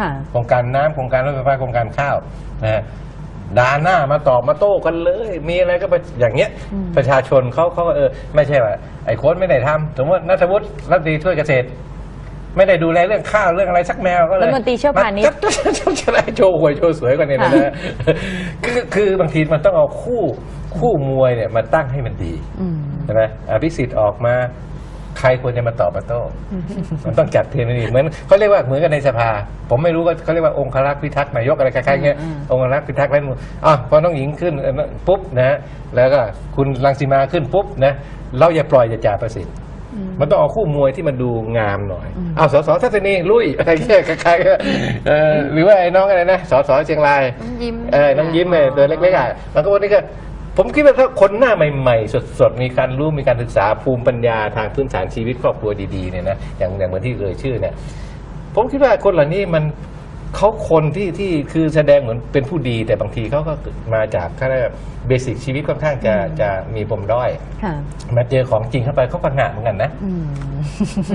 ค่ะ โครงการน้ำโครงการรถไฟฟ้าโครงการข้าวนะฮะด่าหน้ามาตอบมาโต้กันเลย มีอะไรก็ไปอย่างเงี้ย อืม ประชาชนเขาเขาก็เออไม่ใช่ว่าไอ้โค้ดไม่ได้ทำสมมตินัทวุฒิรัฐมนตรีช่วยเกษตร ไม่ได้ดูแลเรื่องข้าวเรื่องอะไรสักแมวก็เลยรัฐมนตรีช่วยพาณิชย์ จะจะจะจะได้โชว์หวยโชว์สวยกว่านี้นะค่ะคือคือบางทีมันต้องเอาคู่คู่มวยเนี่ยมาตั้งให้มันดี อืม ใช่ไหมอภิสิทธิ์ออกมา ใครควรจะมาตอบมาโต้มันต้องจัดเทรนนี่เหมือนเขาเรียกว่าเหมือนกันในสภา ผมไม่รู้ว่าเขาเรียกว่าองครักษ์พิทักษ์นายกอะไรคล้ายๆเงี้ยอืมองครักษ์พิทักษ์รัฐธรรมนูญอะพอน้องหญิงขึ้นเอ่อปุ๊บนะแล้วก็คุณรังสีมาขึ้นปุ๊บนะเราอย่าปล่อยจะจ่าประสิทธิ์มันต้องเอาคู่มวยที่มันดูงามหน่อย เอาสสทัศนีลุยอะไรเงี้ยคล้ายๆก็เออหรือว่าไอ้น้องอะไรนะสสเชียงราย น้องยิ้มเออน้องยิ้มเนี่ยตัวเล็กๆอะแล้วก็วันนี้ก็ ผมคิดว่าถ้าคนหน้าใหม่ๆ สดๆ มีการรู้มีการศึกษาภูมิปัญญาทางพื้นฐานชีวิตครอบครัวดีๆเนี่ยนะอย่างอย่างเหมือนที่เอ่ยชื่อเนี่ยผมคิดว่าคนเหล่านี้มัน เขาคนที่ที่คือแสดงเหมือนเป็นผู้ดีแต่บางทีเขาก็มาจากแค่เบสิกชีวิตค่อนข้างจะจะมีปมด้อยค่ะ มาเจอของจริงเข้าไปเขาพังงะเหมือนกันนะอืม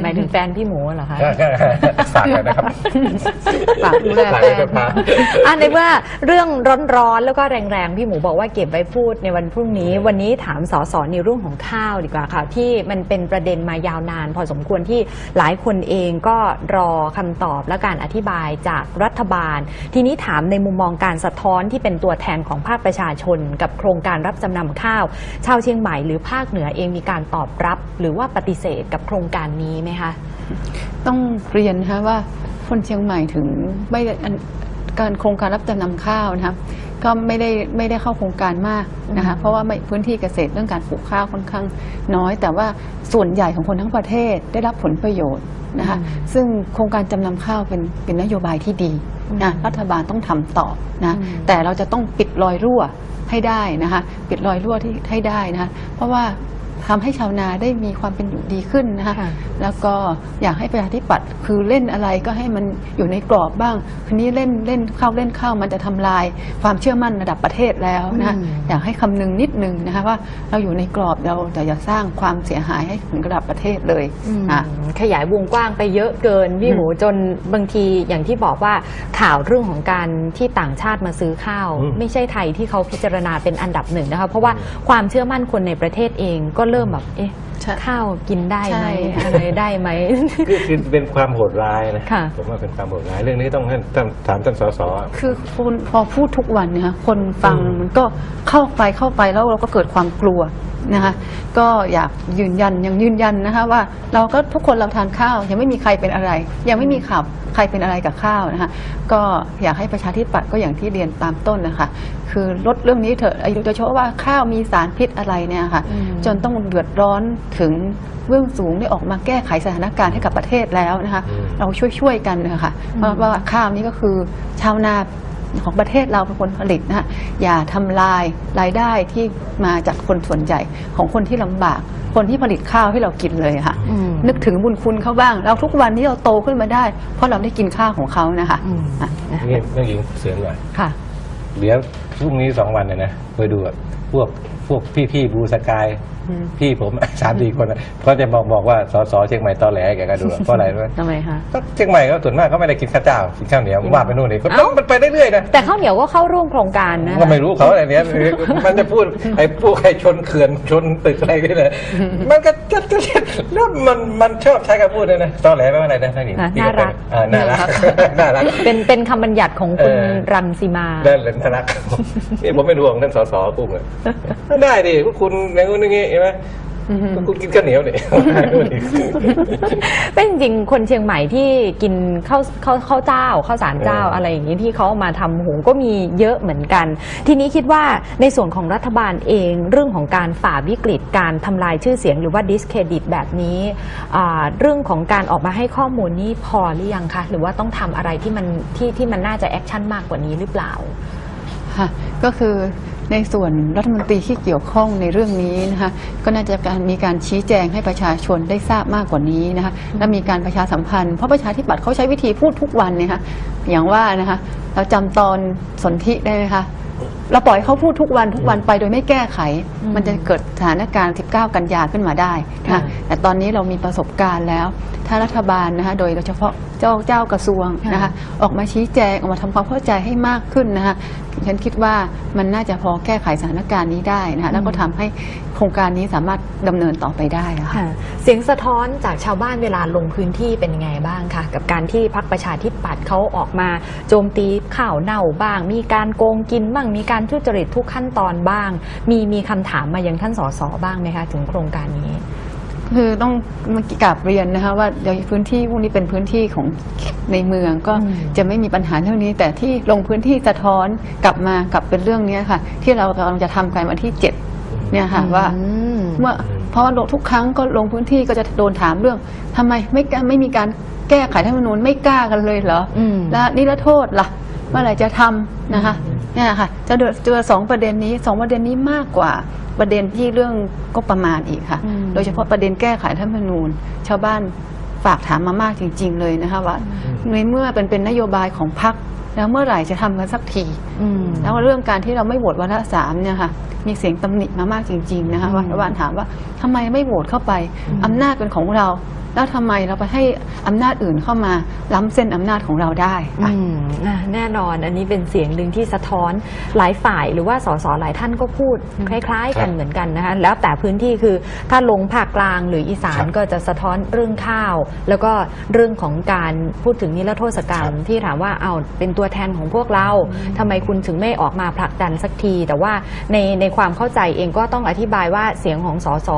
หมายถึงแฟนพี่หมูเหรอคะก็ก็ฝากกันนะครับ ฝากดูแลฝากแฟไว้นกับพระอันในเมื่อเรื่องร้อนๆ แล้วก็แรงๆ พี่หมูบอกว่าเก็บไว้พูดในวันพรุ่งนี้ วันนี้ถามสสในเรื่องของข้าวดีกว่าค่ะ ที่มันเป็นประเด็นมายาวนาน พอสมควรที่หลายคนเองก็รอคำตอบและการอธิบายจากรัฐบาล ทีนี้ถามในมุมมองการสะท้อนที่เป็นตัวแทนของภาคประชาชน กับโครงการรับจำนำข้าว ชาวเชียงใหม่หรือภาคเหนือเองมีการตอบรับ หรือว่าปฏิเสธกับโครงการนี้ไหมคะ ต้องเรียนนะคะว่าคนเชียงใหม่ถึงไม่ได้อันการโครงการรับจำนำข้าวนะคะ ก็ไม่ได้ไม่ได้เข้าโครงการมากนะคะเพราะว่าไม่พื้นที่เกษตรเรื่องการปลูกข้าวค่อนข้างน้อย แต่ว่าส่วนใหญ่ของคนทั้งประเทศได้รับผลประโยชน์นะคะอืมซึ่งโครงการจำนำข้าวเป็นเป็นนโยบายที่ดีนะอืมรัฐบาลต้องทำต่อนะอืมแต่เราจะต้องปิดรอยรั่วให้ได้นะคะปิดรอยรั่วที่ให้ได้นะคะเพราะว่า ทำให้ชาวนาได้มีความเป็นอยู่ดีขึ้นนะคะค่ะแล้วก็อยากให้ประชาธิปัตย์คือเล่นอะไรก็ให้มันอยู่ในกรอบบ้างทีนี้เล่นเล่นเข้าเล่นเข้ามันจะทำลายความเชื่อมั่นระดับประเทศแล้วนะคะอืมอยากให้คำนึงนิดนึงนะคะว่าเราอยู่ในกรอบเราแต่อย่าสร้างความเสียหายให้ถึงระดับประเทศเลยอืมอะขยายวงกว้างไปเยอะเกินพี่หมูจนบางทีอย่างที่บอกว่าข่าวเรื่องของการที่ต่างชาติมาซื้อข้าวอืมไม่ใช่ไทยที่เขาพิจารณาเป็นอันดับหนึ่งนะคะเพราะว่าความเชื่อมั่นคนในประเทศเองก็เริ่มแบบเอ๊ะ ใช่ข้าวกินได้ไหมใช่ อะไรได้ไหม คือคือเป็นความโหดร้ายนะค่ะ ผมว่าเป็นความโหดร้ายเรื่องนี้ต้องให้ท่านถามท่านสสคือคนพอพูดทุกวันเนยคะคนฟังอืม มันก็เข้าไปเข้าไปแล้วเราก็เกิดความกลัวนะคะก็อยากยืนยันยังยืนยันนะคะว่าเราก็ทุกคนเราทานข้าว ยังไม่มีใครเป็นอะไร ยังไม่มีข่าวใครเป็นอะไรกับข้าวนะคะก็อยากให้ประชาธิปัตย์ก็อย่างที่เรียนตามต้นนะคะคือลดเรื่องนี้เถอะอายุจะโชว์ว่าข้าวมีสารพิษอะไรเนี่ยค่ะอืม จนต้องเดือดร้อนถึงเบื้องสูงได้ออกมาแก้ไขสถานการณ์ให้กับประเทศแล้วนะคะอืมเราช่วยๆกันนะคะเพราะว่าข้าวนี้ก็คือชาวนาของประเทศเราเป็นคนผลิตนะฮะอย่าทำลายรายได้ที่มาจากคนส่วนใหญ่ของคนที่ลำบาก คนที่ผลิตข้าวให้เรากินเลยค่ะอืมนึกถึงบุญคุณเขาบ้าง เราทุกวันที่เราโตขึ้นมาได้ เพราะเราได้กินข้าวของเขานะคะอืมอะนี่เรื่องหญิงเสียงหน่อยค่ะเดี๋ยวพรุ่งนี้สองวันเนี่ยนะไปดูอะพวกพวกพี่ๆบูสกายอืม พี่ผมสามสี่คนอะก็จะบอกบอกว่าสสเชียงใหม่ตอแหลแกก็ดูอะเพราะอะไรรู้ไหมทำไมคะ ก็เชียงใหม่ก็ส่วนมากก็ไม่ได้กินข้าวเจ้ากินข้าวเหนียวว่าไปนู่นนี่ก็เอ้ามันไปเรื่อยๆนะ แต่ข้าวเหนียวก็เข้าร่วมโครงการนะก็ไม่รู้เขาอะไรเนี้ย มันจะพูดไอ้พวกใครชนเขื่อนชนตึกอะไรก็เลยมันก็จะจะแล้วมันมันชอบใช้คำพูดเลยนะตอแหลแปลว่าอะไรนะท่านหญิงอะที่น่ารัก อ่าน่ารักน่ารัก เป็นเป็นคำบัญญัติของคุณเออ รังสีมานั่นแหละน่ารักนี่ผมไม่ดูของท่านสสปุ้มเลยไม่ได้ดิพวกคุณอย่างงู้นอย่างงี้เห็นไหมพวกคุณกินข้าวเหนียวนี่เป็นจริงๆคนเชียงใหม่ที่กินข้าวข้าวข้าวเจ้าข้าวสารเจ้าเออออะไรอย่างนี้ที่เขาเอามาทำหุงก็มีเยอะเหมือนกัน ทีนี้คิดว่าในส่วนของรัฐบาลเองเรื่องของการฝ่าวิกฤตการทำลายชื่อเสียงหรือว่าดิสเครดิตแบบนี้อ่าเรื่องของการออกมาให้ข้อมูลนี่พอหรือยังคะหรือว่าต้องทำอะไรที่มันที่ที่มันน่าจะแอคชั่นมากกว่านี้หรือเปล่าค่ะก็คือ ในส่วนรัฐมนตรีที่เกี่ยวข้องในเรื่องนี้นะคะก็น่าจะการมีการชี้แจงให้ประชาชนได้ทราบมากกว่านี้นะคะและมีการประชาสัมพันธ์เพราะประชาธิปัตย์เขาใช้วิธีพูดทุกวันเนี่ยค่ะอย่างว่านะคะเราจำตอนสนธิได้ไหมคะ เราปล่อยให้เขาพูดทุกวันทุกวันไปโดยไม่แก้ไขอืมมันจะเกิดสถานการณ์ 19 กันยาขึ้นมาได้นะค่ะคะแต่ตอนนี้เรามีประสบการณ์แล้ว ถ้ารัฐบาลนะคะโดยเฉพาะเจ้าเจ้ากระทรวงนะคะออกมาชี้แจงออกมาทำความเข้าใจให้มากขึ้นนะคะฉันคิดว่ามันน่าจะพอแก้ไขสถานการณ์นี้ได้นะคะแล้วก็ทำให้โครงการนี้สามารถดำเนินต่อไปได้อะค่ะค่ะเสียงสะท้อนจากชาวบ้านเวลาลงพื้นที่เป็นยังไงบ้างคะกับการที่พักประชาธิปัตย์เขาออกมาโจมตีข่าวเน่าบ้าง มีการโกงกินบ้างมีการทุจริตทุกขั้นตอนบ้าง มีมีคำถามมายังท่านสสบ้างไหมคะถึงโครงการนี้ คือต้องมากราบเรียนนะคะว่าโดยพื้นที่พวกนี้เป็นพื้นที่ของในเมืองก็อืมจะไม่มีปัญหาเรื่องนี้ แต่ที่ลงพื้นที่สะท้อนกลับมากลับเป็นเรื่องเนี้ยค่ะ ที่เรากำลังจะทำกันวันที่เจ็ดเนี่ยค่ะว่าอืมเมื่อเพราะว่าทุกครั้งก็ลงพื้นที่ก็จะโดนถามเรื่องทำไมไม่กล้าไม่มีการแก้ไขรัฐธรรมนูญไม่กล้ากันเลยเหรออืมและนี่ละโทษล่ะเมื่อไหร่จะทำนะคะ เนี่ยค่ะจะเจอเจอสองประเด็นนี้สองประเด็นนี้มากกว่าประเด็นที่เรื่องก็ประมาณอีกค่ะอืมโดยเฉพาะประเด็นแก้ไขรัฐธรรมนูญ ชาวบ้านฝากถามมามากจริง ๆ เลยนะคะว่าในเมื่อเป็นเป็นนโยบายของพรรคแล้วเมื่อไหร่จะทำกันสักทีอืมแล้วเรื่องการที่เราไม่โหวตวาระสามเนี่ยค่ะมีเสียงตำหนิมามากจริง ๆ นะคะอืมว่ารัฐบาลถามว่าทำไมไม่โหวตเข้าไปอำนาจเป็นของเรา แล้วทำไมเราไปให้อำนาจอื่นเข้ามาล้ำเส้นอำนาจของเราได้อะ อืมอะแน่นอนอันนี้เป็นเสียงหนึ่งที่สะท้อนหลายฝ่ายหรือว่าสสหลายท่านก็พูดคล้าย ๆ กันครับเหมือนกันนะคะแล้วแต่พื้นที่คือถ้าลงภาคกลางหรืออีสานครับก็จะสะท้อนเรื่องข้าว แล้วก็เรื่องของการพูดถึงนิรโทษกรรม ครับที่ถามว่าเอาเป็นตัวแทนของพวกเราทำไมคุณถึงไม่ออกมาผลักดันสักที แต่ว่าในในความเข้าใจเองก็ต้องอธิบายว่าเสียงของสส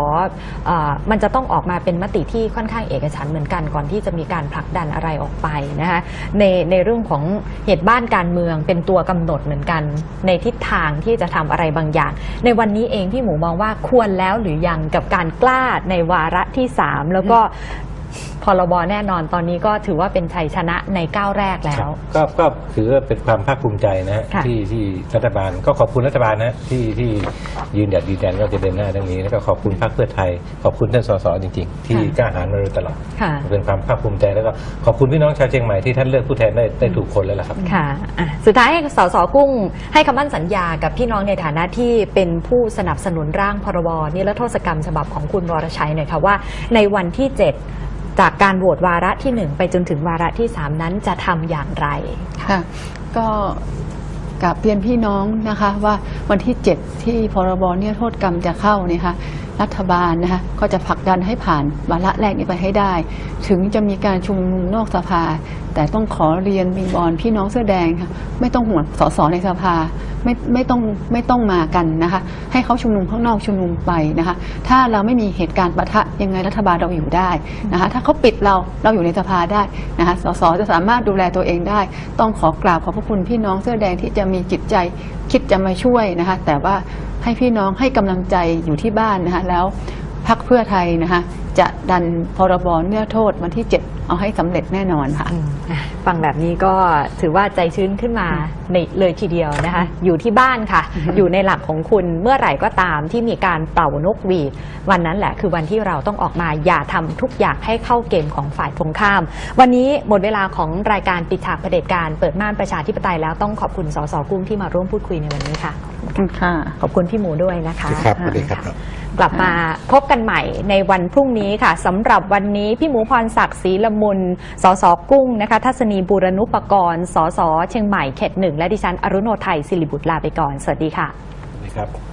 เอ่อมันจะต้องออกมาเป็นมติที่ค่อนข้างเอกฉันเหมือนกันก่อนที่จะมีการผลักดันอะไรออกไปนะคะในในเรื่องของเหตุบ้านการเมืองเป็นตัวกำหนดเหมือนกัน ในทิศทางที่จะทำอะไรบางอย่าง ในวันนี้เองพี่หมูมองว่าควรแล้วหรือยังกับการกล้าในวาระที่ 3 แล้วก็ พรบแน่นอนตอนนี้ก็ถือว่าเป็นชัยชนะในก้าวแรกแล้ว ก็ก็ถือว่าเป็นความภาคภูมิใจนะฮะค่ะที่ที่รัฐบาลก็ขอบคุณรัฐบาลนะที่ที่ยืนหยัดยืนยันว่าจะเดินหน้าเรื่องนี้ แล้วก็ขอบคุณพรรคเพื่อไทย ขอบคุณท่านสสจริง ๆ ที่กล้าหาญมาโดยตลอด ค่ะ เป็นความภาคภูมิใจแล้วก็ขอบคุณพี่น้องชาวเชียงใหม่ที่ท่านเลือกผู้แทนได้ได้ถูกคนแล้วล่ะครับ ค่ะอะ สุดท้ายให้สสกุ้งให้คำมั่นสัญญากับพี่น้องในฐานะที่เป็นผู้สนับสนุนร่างพรบนิรโทษกรรมฉบับของคุณวรชัยหน่อยค่ะว่า ในวันที่ 7 จากการโหวตวาระที่หนึ่งไปจนถึงวาระที่สามนั้นจะทำอย่างไร ค่ะ ก็กับเพียนพี่น้องนะคะว่าวันที่ 7 ที่พรบเนี่ยโทษกรรมจะเข้าเนี่ยค่ะรัฐบาลนะคะก็จะผลักดันให้ผ่านวาระแรกนี้ไปให้ได้ ถึงจะมีการชุมนุมนอกสภา แต่ต้องขอเรียนบิงบอลพี่น้องเสื้อแดงค่ะไม่ต้องห่วงสสในสภาไม่ไม่ต้องไม่ต้องมากันนะคะ ให้เขาชุมนุมข้างนอกชุมนุมไปนะคะ ถ้าเราไม่มีเหตุการณ์ปะทะยังไงรัฐบาลเราอยู่ได้นะคะ ถ้าเขาปิดเราเราอยู่ในสภาได้นะคะสสจะสามารถดูแลตัวเองได้ ต้องขอกราบขอบพระคุณพี่น้องเสื้อแดงที่จะมีจิตใจคิดจะมาช่วยนะคะ แต่ว่าให้พี่น้องให้กำลังใจอยู่ที่บ้านนะคะแล้ว พักเพื่อไทยนะคะจะดันพรบเนื้อโทษวันที่ 7 เอาให้สำเร็จแน่นอนค่ะอืมอะฟังแบบนี้ก็ถือว่าใจชื้นขึ้นมาในเลยทีเดียวนะคะ อยู่ที่บ้านค่ะ อยู่ในหลักของคุณเมื่อไหร่ก็ตามที่มีการเป่านกหวีดวันนั้นแหละคือวันที่เราต้องออกมาอย่าทำทุกอย่างให้เข้าเกมของฝ่ายตรงข้าม วันนี้หมดเวลาของรายการปิดฉากเผด็จการเปิดม่านประชาธิปไตยแล้วต้องขอบคุณสสกุ้งที่มาร่วมพูดคุยในวันนี้ค่ะขอบคุณ ค่ะ ขอบคุณพี่หมูด้วยนะคะครับสวัสดีครับ กลับมาพบกันใหม่ในวันพรุ่งนี้ค่ะสำหรับวันนี้พี่หมูพรศักดิ์ศรีละมุนสสกุ้งนะคะทัศนีบูรณุปกรณ์สสเชียงใหม่เขตหนึ่งและดิฉันอรุโนไทยสิริบุตรลาไปก่อน สวัสดีค่ะสวัสดีครับ